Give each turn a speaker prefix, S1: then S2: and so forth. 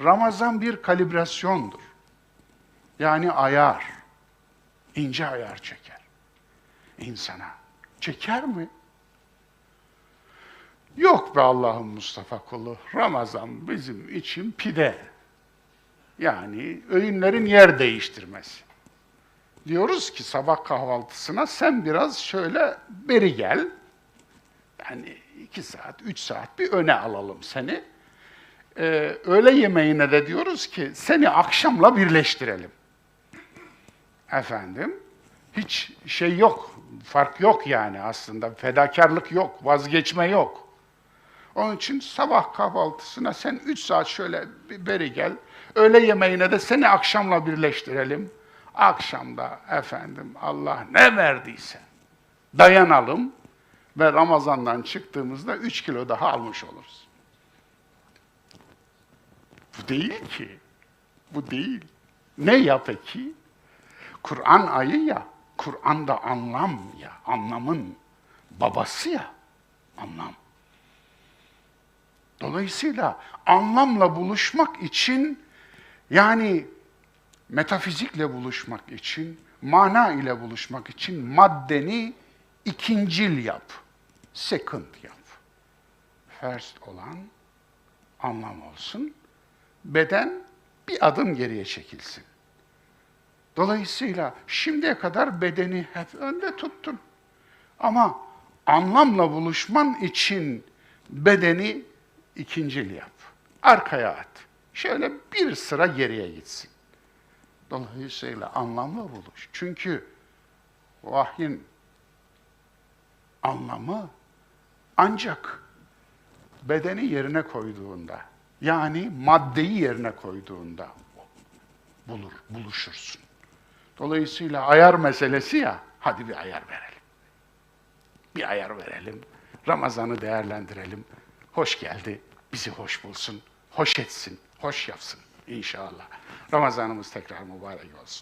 S1: Ramazan bir kalibrasyondur. Yani ayar, ince ayar çeker insana. Çeker mi? Yok be Allah'ın Mustafa kulu. Ramazan bizim için pide. Yani öğünlerin yer değiştirmesi. Diyoruz ki sabah kahvaltısına sen biraz şöyle beri gel. Yani iki saat, üç saat bir öne alalım seni. Ee, öğle yemeğine de diyoruz ki seni akşamla birleştirelim. Efendim, hiç şey yok, fark yok yani aslında. Fedakarlık yok, vazgeçme yok. Onun için sabah kahvaltısına sen üç saat şöyle bir beri gel. Öğle yemeğine de seni akşamla birleştirelim. Akşamda efendim Allah ne verdiyse dayanalım ve Ramazan'dan çıktığımızda üç kilo daha almış oluruz. Bu değil ki. Bu değil. Ne ya peki? Kur'an ayı ya. Kur'an da anlam ya. Anlamın babası ya. Anlam. Dolayısıyla anlamla buluşmak için yani metafizikle buluşmak için, mana ile buluşmak için maddeni ikincil yap. Second yap. First olan anlam olsun. Beden bir adım geriye çekilsin. Dolayısıyla şimdiye kadar bedeni hep önde tuttun. Ama anlamla buluşman için bedeni ikincil yap. Arkaya at. Şöyle bir sıra geriye gitsin. Dolayısıyla anlamla buluş. Çünkü vahyin anlamı ancak bedeni yerine koyduğunda, yani maddeyi yerine koyduğunda bulur, buluşursun. Dolayısıyla ayar meselesi ya, hadi bir ayar verelim. Bir ayar verelim. Ramazan'ı değerlendirelim. Hoş geldi, bizi hoş bulsun, hoş etsin, hoş yapsın inşallah. Ramazanımız tekrar mübarek olsun.